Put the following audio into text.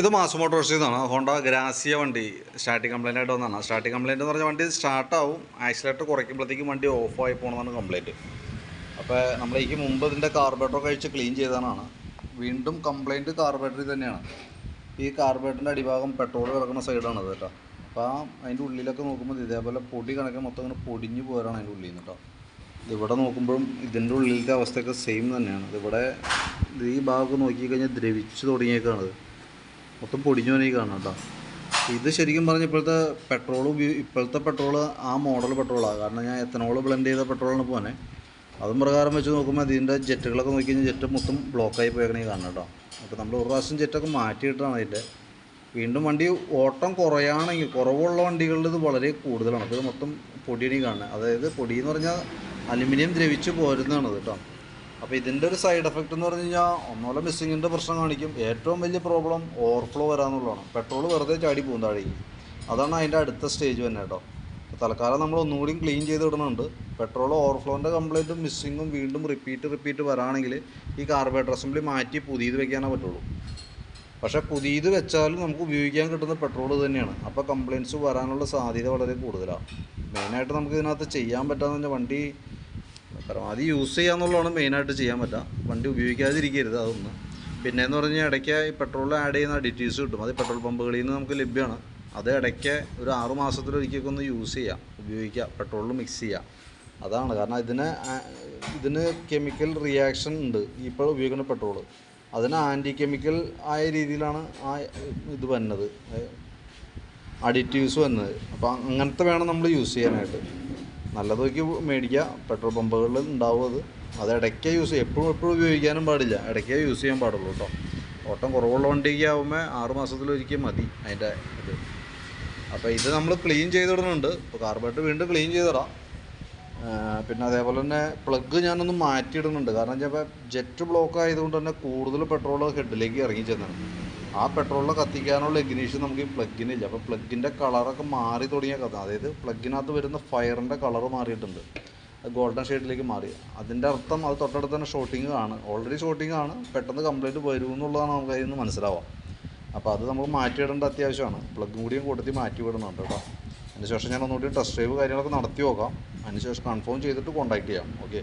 ഇത് മാസ് മോട്ടോഴ്സിൽ നിന്നാണ് ഹോണ്ട ഗ്രാസിയ വണ്ടി സ്റ്റാർട്ടിങ് കംപ്ലൈന്റ് ആയിട്ട് വന്നതാണ്. സ്റ്റാർട്ടിങ് കംപ്ലൈന്റ് എന്ന് പറഞ്ഞാൽ വണ്ടി സ്റ്റാർട്ടാവും ആക്സിലേറ്റർ കുറയ്ക്കുമ്പോഴത്തേക്കും വണ്ടി ഓഫായി പോകണമെന്നാണ് കംപ്ലൈന്റ് അപ്പോൾ നമ്മളേക്ക് മുമ്പ് ഇതിന്റെ കാർബറേറ്റർ കഴിച്ച് ക്ലീൻ ചെയ്തതാണ്. വീണ്ടും കംപ്ലൈന്റ് കാർബേറ്ററിൽ തന്നെയാണ്. ഈ കാർബേറ്ററിന്റെ അടിഭാഗം പെട്രോൾ കിടക്കുന്ന സൈഡാണ് അത് കേട്ടോ. അപ്പോൾ അതിന്റെ ഉള്ളിലൊക്കെ നോക്കുമ്പോൾ ഇതേപോലെ പൊടി കണക്കെ മൊത്തം അങ്ങനെ പൊടിഞ്ഞു പോരാണ് അതിന്റെ ഉള്ളിൽ നിന്ന് കേട്ടോ ഇതിവിടെ നോക്കുമ്പോഴും ഇതിന്റെ ഉള്ളിലത്തെ അവസ്ഥയൊക്കെ സെയിം തന്നെയാണ്. ഇതിവിടെ ഈ ഭാഗമൊക്കെ നോക്കിക്കഴിഞ്ഞാൽ ദ്രവിച്ച് തുടങ്ങിയേക്കാണത് മൊത്തം പൊടിഞ്ഞു പോയി കാണാം കേട്ടോ. ഇത് ശരിക്കും പറഞ്ഞ ഇപ്പോഴത്തെ പെട്രോൾ ഉപയോഗി ഇപ്പോഴത്തെ പെട്രോൾ ആ മോഡൽ പെട്രോളാണ് കാരണം ഞാൻ എത്തനോൾ ബ്ലെൻഡ് ചെയ്ത പെട്രോളാണ് പോനെ അതും പ്രകാരം വെച്ച് നോക്കുമ്പോൾ ഇതിന്റെ ജെറ്റുകളൊക്കെ നോക്കി കഴിഞ്ഞാൽ ജെറ്റ് മൊത്തം ബ്ലോക്കായി പോയേക്കണേ കാണണം കേട്ടോ. അപ്പോൾ നമ്മൾ ഒരു പ്രാവശ്യം ജെറ്റൊക്കെ മാറ്റിയിട്ടാണ് അതിന്റെ വീണ്ടും വണ്ടി ഓട്ടം കുറയാണെങ്കിൽ കുറവുള്ള വണ്ടികളിൽ ഇത് വളരെ കൂടുതലാണ്. ഇത് മൊത്തം പൊടിയണി കാണുന്നത് അതായത് പൊടി എന്ന് പറഞ്ഞാൽ അലുമിനിയം ദ്രവിച്ച് പോരുന്നതാണ് കേട്ടോ. അപ്പോൾ ഇതിന്റെ ഒരു സൈഡ് എഫക്റ്റ് എന്ന് പറഞ്ഞു കഴിഞ്ഞാൽ ഒന്നുമല്ല മിസ്സിങ്ങിന്റെ പ്രശ്നം കാണിക്കും. ഏറ്റവും വലിയ പ്രോബ്ലം ഓവർഫ്ലോ വരാമെന്നുള്ളതാണ് പെട്രോൾ വെറുതെ ചാടി പോകും താഴേക്ക്. അതാണ് അതിന്റെ അടുത്ത സ്റ്റേജ് തന്നെ കേട്ടോ. തൽക്കാലം നമ്മൾ ഒന്നുകൂടി ക്ലീൻ ചെയ്ത് ഇടുന്നുണ്ട് പെട്രോൾ ഓവർഫ്ലോന്റെ കംപ്ലൈന്റും മിസ്സിങ്ങും വീണ്ടും റിപ്പീറ്റ് റിപ്പീറ്റ് വരാണെങ്കിൽ ഈ കാർബേറ്റർ അസംബ്ലി മാറ്റി പുതിയത് വെക്കാനേ പറ്റുള്ളൂ. പക്ഷേ പുതിയത് വെച്ചാലും നമുക്ക് ഉപയോഗിക്കാൻ കിട്ടുന്ന പെട്രോൾ തന്നെയാണ്. അപ്പോൾ കംപ്ലയിന്റ്സ് വരാനുള്ള സാധ്യത വളരെ കൂടുതലാണ് മെയിനായിട്ട് നമുക്ക് ഇതിനകത്ത് ചെയ്യാൻ പറ്റാന്ന് വണ്ടി പരമാവധി യൂസ് ചെയ്യുക എന്നുള്ളതാണ് മെയിനായിട്ട് ചെയ്യാൻ പറ്റുക വണ്ടി ഉപയോഗിക്കാതിരിക്കരുത് അതൊന്ന്. പിന്നെ എന്ന് പറഞ്ഞാൽ ഇടയ്ക്ക് ഈ പെട്രോളിൽ ആഡ് ചെയ്യുന്ന അഡിറ്റീവ്സ് കിട്ടും. അത് പെട്രോൾ പമ്പുകളിൽ നിന്ന് നമുക്ക് ലഭ്യമാണ്. അത് ഇടയ്ക്ക് ഒരു ആറ് മാസത്തിലൊരിക്കൊക്കെ ഒന്ന് യൂസ് ചെയ്യാം. ഉപയോഗിക്കുക പെട്രോളിൽ മിക്സ് ചെയ്യുക അതാണ്. കാരണം ഇതിന് ഇതിന് കെമിക്കൽ റിയാക്ഷൻ ഉണ്ട്. ഇപ്പോൾ ഉപയോഗിക്കുന്ന പെട്രോൾ അതിന് ആന്റി കെമിക്കൽ ആയ രീതിയിലാണ് ആ ഇത് വന്നത്. അഡിറ്റീവ്സ് വന്നത്. അപ്പോൾ അങ്ങനത്തെ വേണം നമ്മൾ യൂസ് ചെയ്യാനായിട്ട്. നല്ലത് നോക്കി മേടിക്കുക. പെട്രോൾ പമ്പുകളിൽ ഉണ്ടാവും അത്. അത് ഇടയ്ക്കേ യൂസ് ചെയ്യും. എപ്പോഴും എപ്പോഴും ഉപയോഗിക്കാനും പാടില്ല. ഇടയ്ക്കേ യൂസ് ചെയ്യാൻ പാടുള്ളൂ കേട്ടോ. ഓട്ടം കുറവുള്ള വണ്ടിക്ക് ആകുമ്പോൾ ആറ് മാസത്തിലൊരിക്കൽ മതി അതിന്റെ ഇത്. അപ്പോൾ ഇത് നമ്മൾ ക്ലീൻ ചെയ്തിടുന്നുണ്ട് ഇപ്പോൾ കാർബറേറ്റർ വീണ്ടും ക്ലീൻ ചെയ്തിടാം പിന്നെ അതേപോലെ തന്നെ പ്ലഗ് ഞാനൊന്ന് മാറ്റിയിടുന്നുണ്ട്. കാരണം ചിലപ്പോൾ ജെറ്റ് ബ്ലോക്ക് ആയതുകൊണ്ട് തന്നെ കൂടുതൽ പെട്രോൾ ഹെഡിലേക്ക് ഇറങ്ങി ചെന്നാണ്. ആ പെട്രോളിൽ കത്തിക്കാനുള്ള ഇഗ്നീഷൻ നമുക്ക് ഈ പ്ലഗിനില്ല അപ്പോൾ പ്ലഗിന്റെ കളറൊക്കെ മാറി തുടങ്ങിയ കഥ. അതായത് പ്ലഗിനകത്ത് വരുന്ന ഫയറിന്റെ കളർ മാറിയിട്ടുണ്ട്. ഗോൾഡൻ ഷെയ്ഡിലേക്ക് മാറി. അതിന്റെ അർത്ഥം അത് തൊട്ടടുത്ത് തന്നെ ഷോട്ടിങ് ആണ്. ഓൾറെഡി ഷോട്ടിങ് ആണ്. പെട്ടെന്ന് കംപ്ലൈന്റ് വരും എന്നുള്ളതാണ് നമുക്ക് അതിൽ നിന്ന് മനസ്സിലാവാം അപ്പോൾ അത് നമുക്ക് മാറ്റിയിടേണ്ട അത്യാവശ്യമാണ്. പ്ലഗും കൂടിയും കൂട്ടത്തിൽ മാറ്റി വിടുന്നുണ്ട് കേട്ടോ. അതിനുശേഷം ഞാൻ ഒന്നുകൂടി ടെസ്റ്റ് ഡ്രൈവ് കാര്യങ്ങളൊക്കെ നടത്തി നോക്കാം. അതിനുശേഷം കൺഫേം ചെയ്തിട്ട് കോൺടാക്ട് ചെയ്യാം. ഓക്കെ